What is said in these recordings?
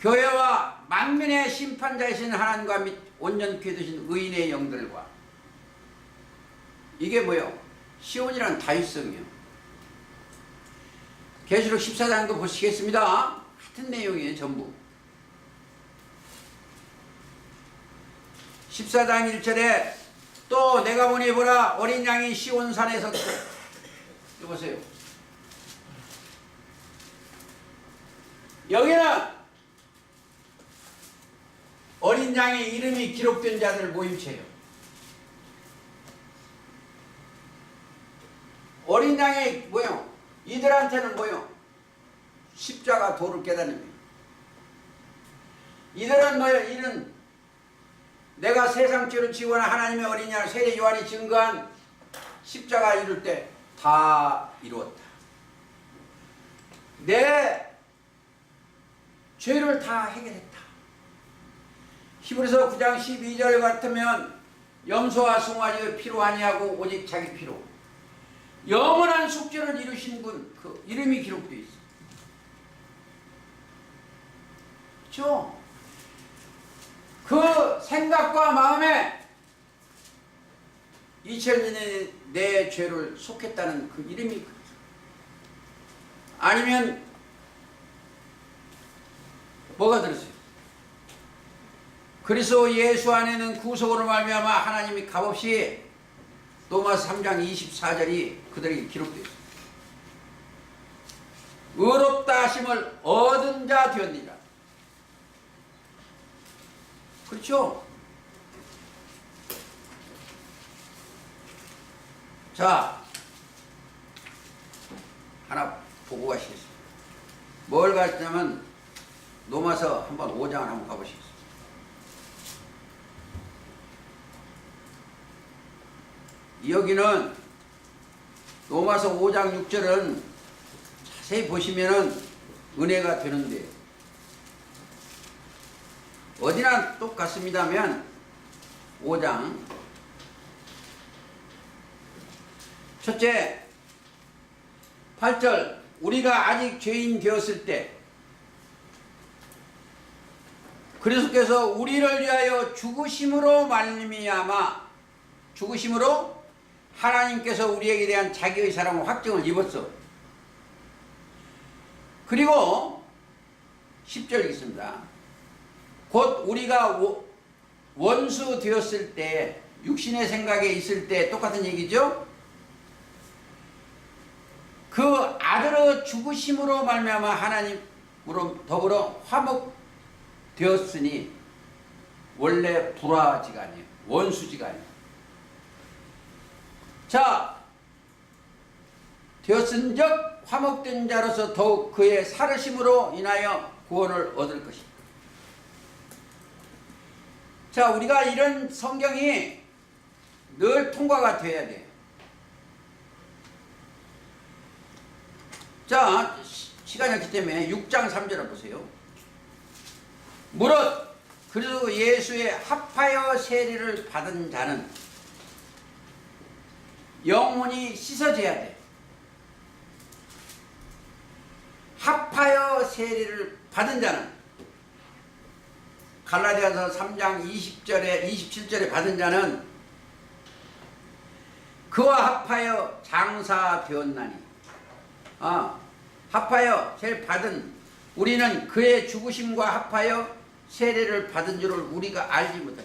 교회와 만민의 심판자이신 하나님과 및 온전케 되신 의인의 영들과 이게 뭐요? 시온이란 다윗성이요. 계시록 14장도 보시겠습니다. 같은 내용이에요, 전부. 14장 1절에 또 내가 보니 보라 어린 양이 시온산에 섰고 이거 보세요. 여기는 어린 양의 이름이 기록된 자들 모임체예요. 어린 양의 뭐요? 이들한테는 뭐요? 십자가 도를 깨닫는 이들은 뭐요? 이는 내가 세상 죄를 지고나 하나님의 어린 양 세례 요한이 증거한 십자가 이룰 때 다 이루었다. 내 죄를 다 해결했다. 히브리서 9장 12절 같으면 염소와 피로 아니하고 오직 자기 피로 영원한 숙제를 이루신 분 그 이름이 기록되어 있어. 그렇죠? 그 생각과 마음에 2000년에 내 죄를 속했다는 그 이름이 아니면 뭐가 들었어요? 그리스도 예수 안에는 구속으로 말미암아 하나님이 값없이 로마서 3장 24절이 그들에게 기록되어. 의롭다 하심을 얻은 자 되었느니라. 그렇죠? 자, 하나 보고 가시겠습니다. 뭘 가르치냐면 노마서 한번 5장을 한번 가보시겠습니다. 여기는 로마서 5장 6절은 자세히 보시면은 은혜가 되는데 어디나 똑같습니다면 5장. 첫째 8절 우리가 아직 죄인 되었을 때 그리스도께서 우리를 위하여 죽으심으로 말미암아 죽으심으로 하나님께서 우리에게 대한 자기의 사랑을 확증을 입었어. 그리고 10절 있습니다. 곧 우리가 원수 되었을 때 육신의 생각에 있을 때 똑같은 얘기죠. 그 아들의 죽으심으로 말미암아 하나님으로 더불어 화목 되었으니 원래 불화지가 아니에요. 원수지가 아니에요. 자, 되었은적 화목된 자로서 더욱 그의 살으심으로 인하여 구원을 얻을 것이다. 자, 우리가 이런 성경이 늘 통과가 돼야 돼요. 자, 시- 시간이 없기 때문에 6장 3절을 보세요. 무릇 그리고 예수의 합하여 세례를 받은 자는 영혼이 씻어져야 돼. 합하여 세례를 받은 자는 갈라디아서 3장 20절에 27절에 받은 자는 그와 합하여 장사되었나니 아, 합하여 세례 받은 우리는 그의 죽으심과 합하여 세례를 받은 줄을 우리가 알지 못해.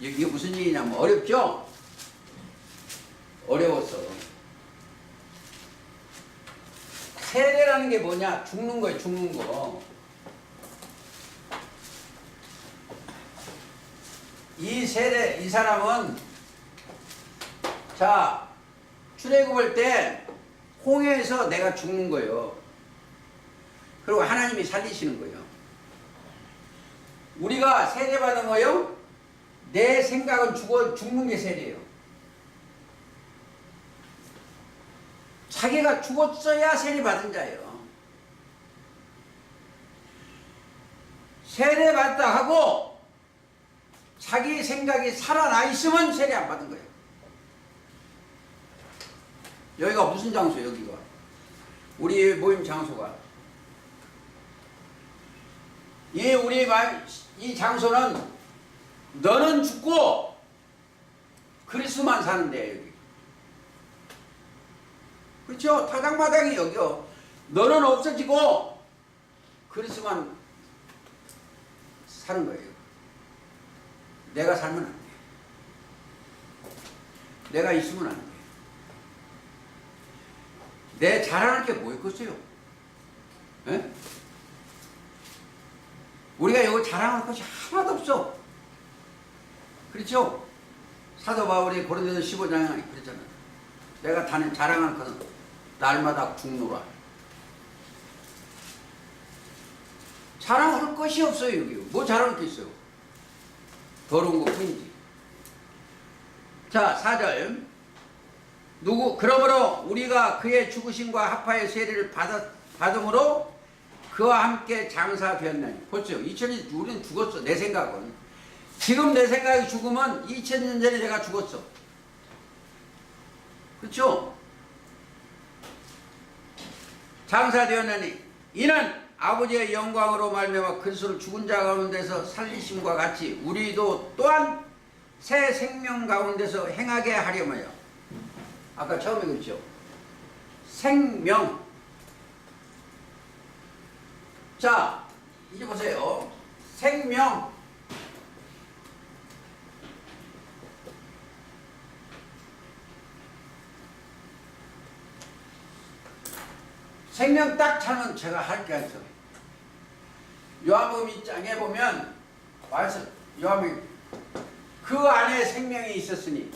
이게 무슨 얘기냐면 어렵죠? 어려웠어. 세례라는 게 뭐냐? 죽는 거예요, 죽는 거. 이 세례, 이 사람은 자, 출애굽할 때 홍해에서 내가 죽는 거예요. 그리고 하나님이 살리시는 거예요. 우리가 세례받은 거요? 내 생각은 죽어, 죽는 게 세례예요. 자기가 죽었어야 세례받은 자예요. 세례받다 하고 자기 생각이 살아나 있으면 세례 안 받은 거예요. 여기가 무슨 장소예요, 여기가? 우리 모임 장소가. 이 우리 말- 이 장소는 너는 죽고 그리스만 사는데 여기. 그렇죠? 타작마당이 여기요. 너는 없어지고 그리스만 사는 거예요. 내가 살면 안 돼. 내가 있으면 안 돼. 내 자랑할 게뭐 있겠어요? 예? 우리가 여기 자랑할 것이 하나도 없어. 그렇죠? 사도 바울이 고린도서 15장에 그랬잖아요. 내가 다는 자랑할 것은 날마다 죽노라. 자랑할 것이 없어요, 여기. 뭐 자랑할 게 있어요? 더러운 것 뿐이지. 자, 4절. 누구, 그러므로 우리가 그의 죽으심과 합하의 세례를 받았, 받음으로 그와 함께 장사되었나니. 보죠. 2000년, 우리는 죽었어. 내 생각은. 지금 내 생각이 죽으면 2000년 전에 내가 죽었어. 그렇죠? 장사되었나니 이는 아버지의 영광으로 말미암아 그리스도를 죽은 자 가운데서 살리심과 같이 우리도 또한 새 생명 가운데서 행하게 하려며요. 아까 처음에 그랬죠. 생명. 자, 이제 보세요. 생명. 생명 딱 차면 제가 할게 없어. 요한복음 2장에 보면 말씀 요한복음 그 안에 생명이 있었으니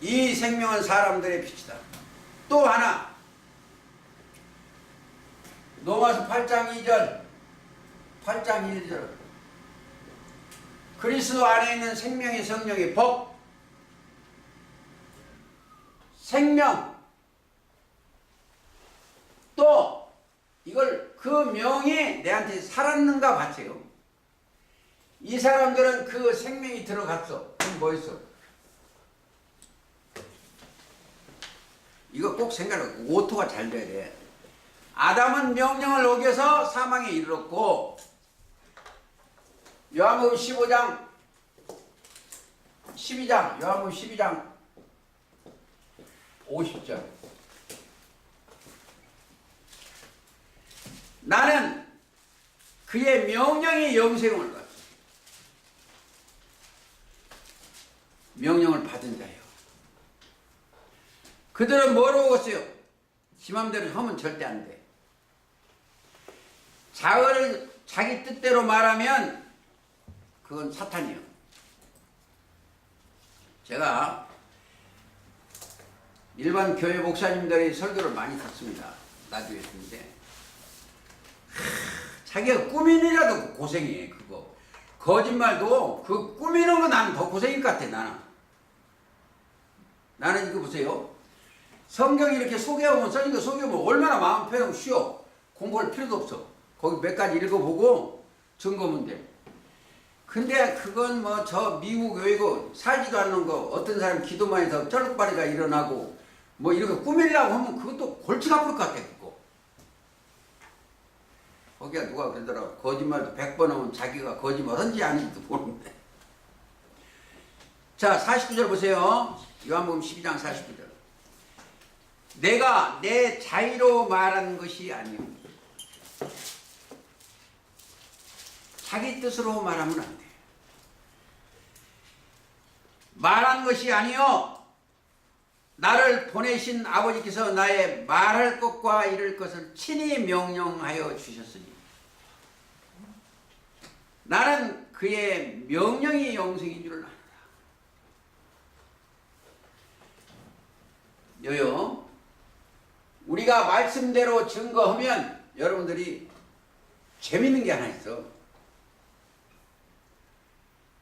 이 생명은 사람들의 빛이다. 또 하나 로마서 8장 2절 8장 1절 그리스도 안에 있는 생명의 성령의 법 생명 또 이걸 그 명이 내한테 살았는가 봤어요. 이 사람들은 그 생명이 들어갔어. 그럼 뭐였어? 이거 꼭 생각해. 오토가 잘 돼야 돼. 아담은 명령을 어겨서 사망에 이르렀고 요한복음 15장 12장 요한복음 12장 50절 나는 그의 명령의 영생을 받았어. 명령을 받은 자예요. 그들은 뭐라고 했어요? 지 맘대로 하면 절대 안 돼. 자을 자기 뜻대로 말하면 그건 사탄이요. 제가 일반 교회 목사님들의 설교를 많이 듣습니다. 라디오에 듣는데 자기가 꾸미느라도 고생해 그거. 거짓말도 그 꾸미는 거 나는 더 고생일 것 같아 나는. 나는 이거 보세요. 성경 이렇게 소개하면 거 소개하면 얼마나 마음 편하고 쉬워. 공부할 필요도 없어. 거기 몇 가지 읽어보고 점검은 돼. 근데 그건 뭐 저 미국 교회고 살지도 않는 거 어떤 사람 기도만 해서 쩔룩바리가 일어나고 뭐 이렇게 꾸미려고 하면 그것도 골치가 아플 것 같아. 그 거 거기가 누가 그러더라고. 거짓말도 100번 하면 자기가 거짓말 한지 아닌지도 모르는데. 자 49절 보세요. 요한복음 12장 49절. 내가 내 자의로 말한 것이 아니오. 자기 뜻으로 말하면 안 돼. 말한 것이 아니요 나를 보내신 아버지께서 나의 말할 것과 이를 것을 친히 명령하여 주셨으니 나는 그의 명령이 영생인 줄 아노라. 여요 우리가 말씀대로 증거하면 여러분들이 재밌는 게 하나 있어.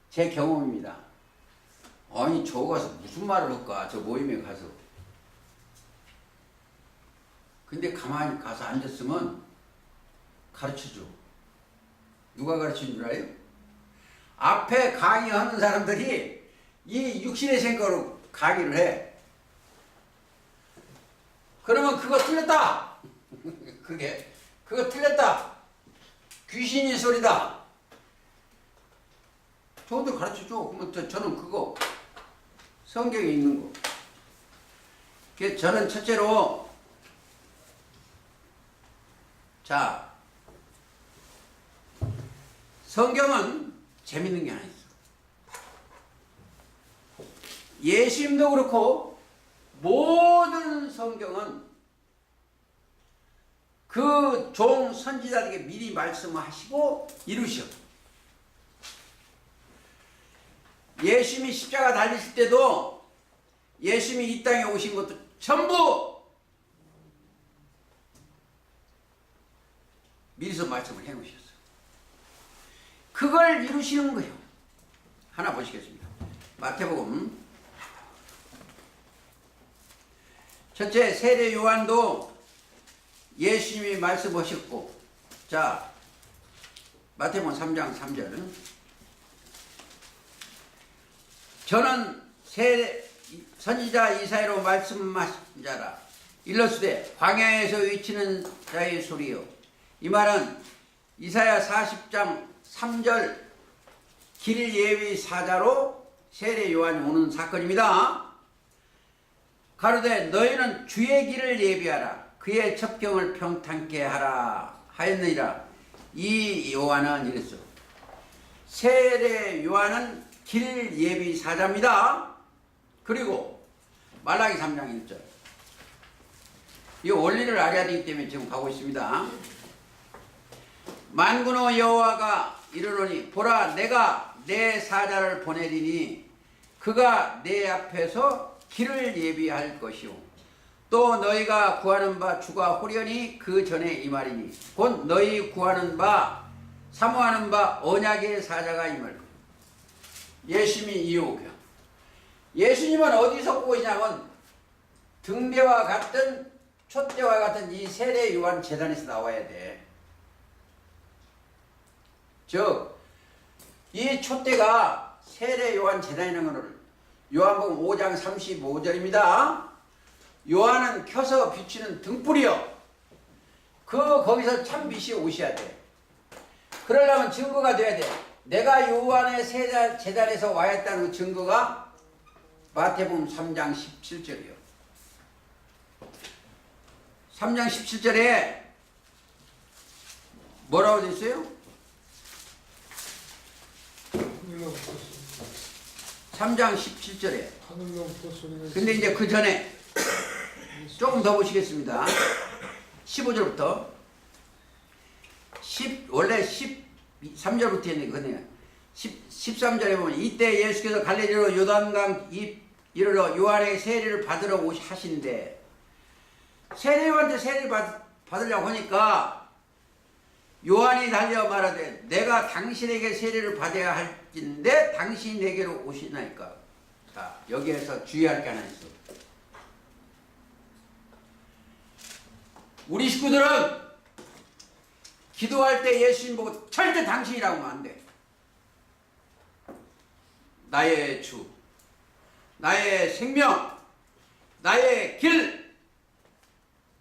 제 경험입니다. 아니 저 가서 무슨 말을 할까? 저 모임에 가서. 근데 가만히 가서 앉았으면 가르쳐줘. 누가 가르치는 줄 알아요? 앞에 강의하는 사람들이 이 육신의 생각으로 강의를 해. 그러면 그거 틀렸다! 그게. 그거 틀렸다! 귀신이 소리다. 저들 가르쳐 줘. 그러면 저, 저는 그거 성경에 있는 거. 저는 첫째로 자 성경은 재밌는 게 하나 있어. 예수님도 그렇고 모든 성경은 그 종 선지자에게 미리 말씀하시고 이루셔. 예수님이 십자가 달리실 때도 예수님이 이 땅에 오신 것도 전부 미리서 말씀을 해 놓으셨어요. 그걸 이루시는 거예요. 하나 보시겠습니다. 마태복음 첫째 세례 요한도 예수님이 말씀하셨고 자 마태복음 3장 3절 저는 세례 선지자 이사야로 말씀하신 자라. 일러스되 광야에서 외치는 자의 소리요. 이 말은 이사야 40장 3절 길 예비 사자로 세례 요한이 오는 사건입니다. 가로되 너희는 주의 길을 예비하라. 그의 첩경을 평탄케 하라 하였느니라. 이 요한은 이랬어. 세례 요한은 길 예비 사자입니다. 그리고 말라기 3장 1절. 이 원리를 알아야 되기 때문에 지금 가고 있습니다. 만군의 여호와가 이르노니 보라 내가 내 사자를 보내리니 그가 내 앞에서 길을 예비할 것이요 또 너희가 구하는 바 주가 호련히 그 전에 이 말이니. 곧 너희 구하는 바 사모하는 바 언약의 사자가 이 말. 예수님이 이오교. 예수님은 어디서 오시냐면 등대와 같은 촛대와 같은 이 세례 요한 재단에서 나와야 돼. 즉, 이 촛대가 세례 요한 재단이라는 것을 요한복음 5장 35절입니다. 요한은 켜서 비추는 등불이요. 그 거기서 참 빛이 오셔야 돼. 그러려면 증거가 돼야 돼. 내가 요한의 세자 재단에서 와 있다는 그 증거가 마태복음 3장 17절이요. 3장 17절에 뭐라고 돼 있어요? 하늘로부터 소리, 3장 17절에. 하늘로부터 소리가 근데 이제 그 전에 조금 더 보시겠습니다. 15절부터 10 원래 13절부터 있는데 그거네요. 10, 13절에 보면 이때 예수께서 갈릴리로 요단강 이 이르러 요한의 세례를 받으러 오시 하신데 세례요한테 세례를 받, 받으려고 하니까 요한이 달려 말하되 내가 당신에게 세례를 받아야 할진데 당신이 내게로 오시나이까. 자 여기에서 주의할 게 하나 있어. 우리 식구들은 기도할 때 예수님 보고 절대 당신이라고 하면 안 돼. 나의 주, 나의 생명, 나의 길,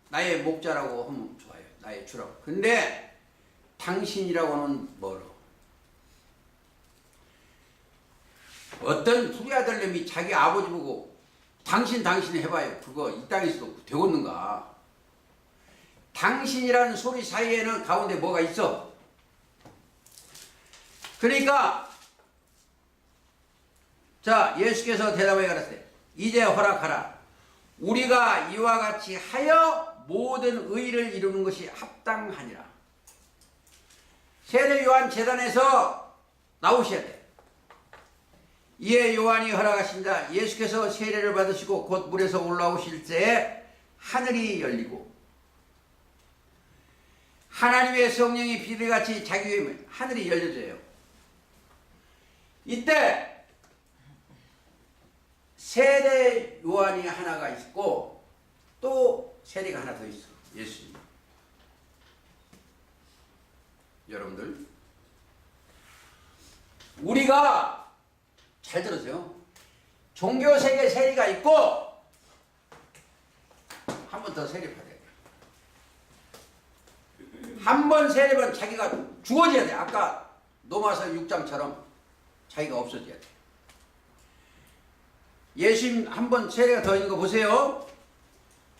나의 목자라고 하면 좋아요. 나의 주라고. 근데 당신이라고는 멀어. 어떤 부리아들님이 자기 아버지 보고 당신 당신 해봐요. 그거 이 땅에서도 되겠는가? 당신이라는 소리 사이에는 가운데 뭐가 있어? 그러니까 자 예수께서 대답하여 가라사대. 이제 허락하라. 우리가 이와 같이 하여 모든 의를 이루는 것이 합당하니라. 세례 요한 재단에서 나오셔야 돼. 이에 요한이 허락하신다 예수께서 세례를 받으시고 곧 물에서 올라오실 때에 하늘이 열리고 하나님의 성령이 비둘같이 자기 하늘이 열려져요. 이때 세례 요한이 하나가 있고 또 세례가 하나 더 있어. 예수님. 여러분들 우리가 잘 들으세요. 종교 세계 세례가 있고 한 번 더 세례 받아야 돼. 한 번 세례면 자기가 죽어져야 돼. 아까 노마서 6장처럼 자기가 없어져야 돼. 예수님 한 번 세례가 더 있는 거 보세요.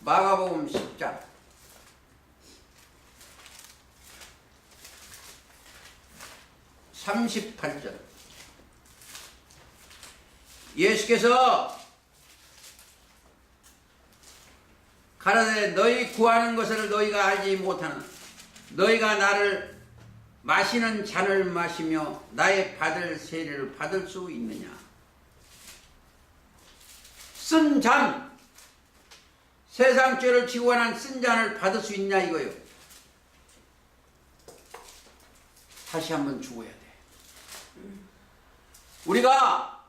마가복음 10장. (38절) 예수께서 가라사대 너희 구하는 것을 너희가 알지 못하는 너희가 나를 마시는 잔을 마시며 나의 받을 세례를 받을 수 있느냐? 쓴 잔! 세상 죄를 난쓴 잔을 받을 수 있냐 이거요? 다시 한번 죽어야 돼. 우리가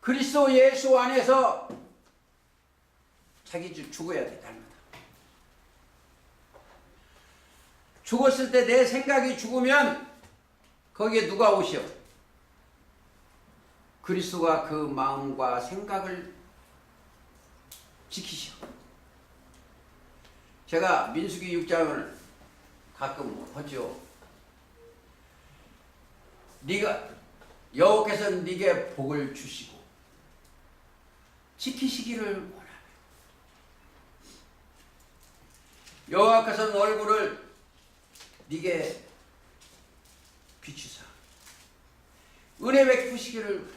그리스도 예수 안에서 자기 주 죽어야 돼 날마다 죽었을 때 내 생각이 죽으면 거기에 누가 오시오? 그리스도가 그 마음과 생각을 지키시오. 제가 민수기 6장을 가끔 하죠. 네가 여호께서 네게 복을 주시고 지키시기를 원하며 여호와께서는 얼굴을 네게 비추사 은혜 베푸시기를 원하며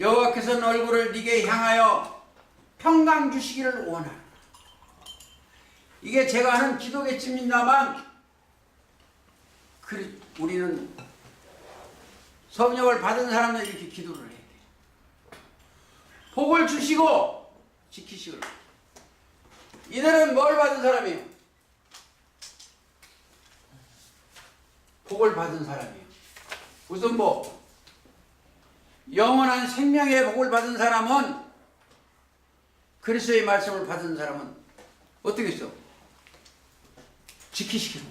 여호와께서 는 얼굴을 네게 향하여 평강 주시기를 원하노라 이게 제가 하는 기도겠습니다만 그 우리는 성령을 받은 사람들 이렇게 기도를 해야 돼. 복을 주시고 지키시기를. 이들은 뭘 받은 사람이에요? 복을 받은 사람이에요. 무슨 복? 영원한 생명의 복을 받은 사람은 그리스도의 말씀을 받은 사람은 어떻게 했어? 지키시기로.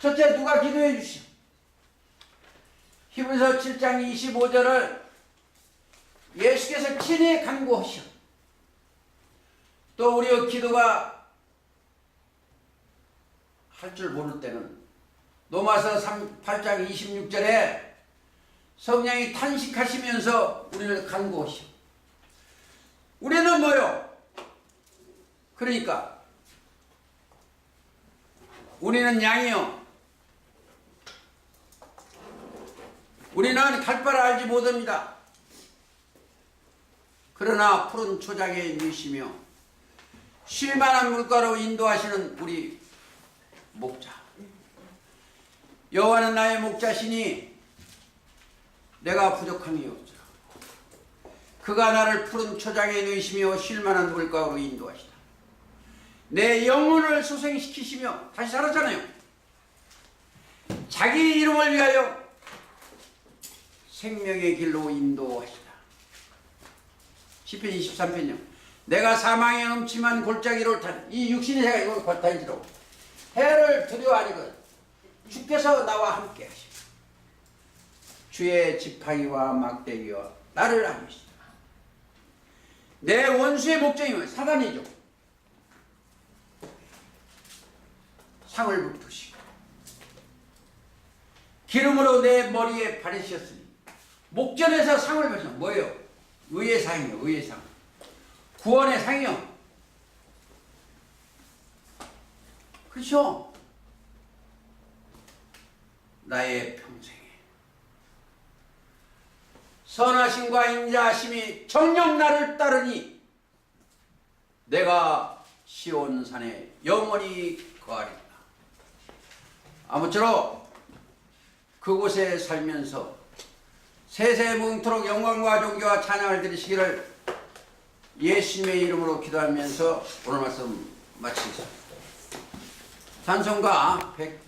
첫째 누가 기도해 주시오. 히브리서 7장 25절을 예수께서 친히 간구하시오. 또 우리의 기도가 할 줄 모를 때는 로마서 3, 8장 26절에 성령이 탄식하시면서 우리를 간구하시오. 우리는 뭐요? 그러니까 우리는 양이요. 우리는 갈 바를 알지 못합니다. 그러나 푸른 초장에 누시며 쉴만한 물가로 인도하시는 우리 목자. 여호와는 나의 목자시니 내가 부족함이 없으라. 그가 나를 푸른 초장에 누이시며 쉴만한 물가로 인도하시다. 내 영혼을 소생시키시며 다시 살았잖아요. 자기 이름을 위하여 생명의 길로 인도하시다. 시편 23편요. 내가 사망의 넘침한 골짜기를 탄이 육신의 새가 이걸 걷다니지로 해를 두려워하니건 주께서 나와 함께 하시고 주의 지팡이와 막대기와 나를 안으시다. 내 원수의 목적이면 사단이죠. 상을 붙으시고 기름으로 내 머리에 바르셨으니 목전에서 상을 받으 뭐예요? 의의 상이요 의의 상 구원의 상이요. 그렇죠? 나의 평생에. 선하심과 인자하심이 정녕 나를 따르니 내가 시온산에 영원히 거하리라 아무쪼록 그곳에 살면서 세세 뭉토록 영광과 존귀와 찬양을 드리시기를 예수님의 이름으로 기도하면서 오늘 말씀 마치겠습니다. 찬송가 100